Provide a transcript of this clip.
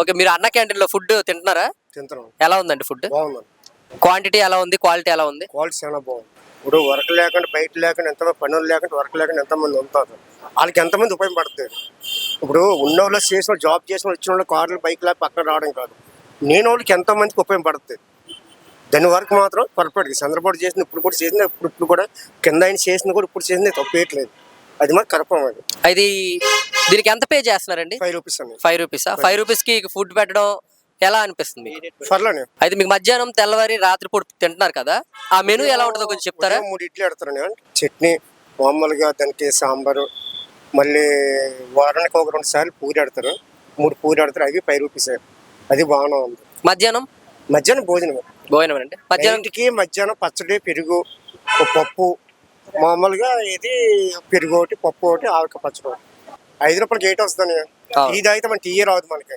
Okay మీరు అన్న క్యాంటీన్లో ఫుడ్ తింటున్నారా? తింటున్నాం. ఎలా ఉందండి ఫుడ్? బాగుంది క్వాంటిటీ ఎలా ఉంది? క్వాలిటీ ఎలా ఉంది? క్వాలిటీ చాలా బాగుంది. ఇప్పుడు వర్క్ లేకుండా బయట లేకుండా ఎంతమంది పనులు లేకుండా వర్క్ లేకుండా ఎంతమంది ఉంటారు? వాళ్ళకి ఎంతమంది ఉపయోగపడుతుంది ఇప్పుడు ఉన్న వాళ్ళు చేసిన వాళ్ళు, జాబ్ చేసిన వాళ్ళు, వచ్చిన వాళ్ళు కార్లు బైక్ లేక పక్కన రావడం కాదు. నేను వాళ్ళకి ఎంతమందికి ఉపయోగపడుతుంది దాని వరకు మాత్రం పర్ఫెక్ట్. చంద్రబాబు చేసిన ఇప్పుడు కూడా చేసిన ఇప్పుడు ఇప్పుడు కూడా కింద ఆయన చేసింది కూడా ఇప్పుడు చేసింది తప్పేయట్లేదు అది మాకు కరపం అది. ఇది దీనికి ఎంత పే చేస్తున్నారండి? ఫైవ్ రూపీస్ అని ఫైవ్ రూపీస్ ఫైవ్ రూపీస్కి ఫుడ్ పెట్టడం ఎలా అనిపిస్తుంది అయితే మీకు మధ్యాహ్నం తెల్లవారి రాత్రిపూట తింటున్నారు కదా? ఆ మెనూ ఎలా ఉంటుందో కొంచెం చెప్తారా? మూడు ఇడ్లీ పెడతారు నేను చట్నీ మామూలుగా దానికి సాంబారు మళ్ళీ వారానికి ఒక రెండు సార్లు పూరి పెడతారు. మూడు పూరి పెడతారు. అవి ఫైవ్ రూపీస్ అది బాగానే ఉంది. మధ్యాహ్నం? మధ్యాహ్నం భోజనం. భోజనం అండి. మధ్యాహ్నం? నైట్కి మధ్యాహ్నం పచ్చడి పెరుగు పప్పు. మామూలుగా ఇది పెరుగు ఒకటి పప్పు ఒకటి ఆవిక పచ్చడి ఒకటి. ఐదు రూపాయలకి ఎయిట్ వస్తుంది. టీ తాగితే మన టీ రాదు మనకి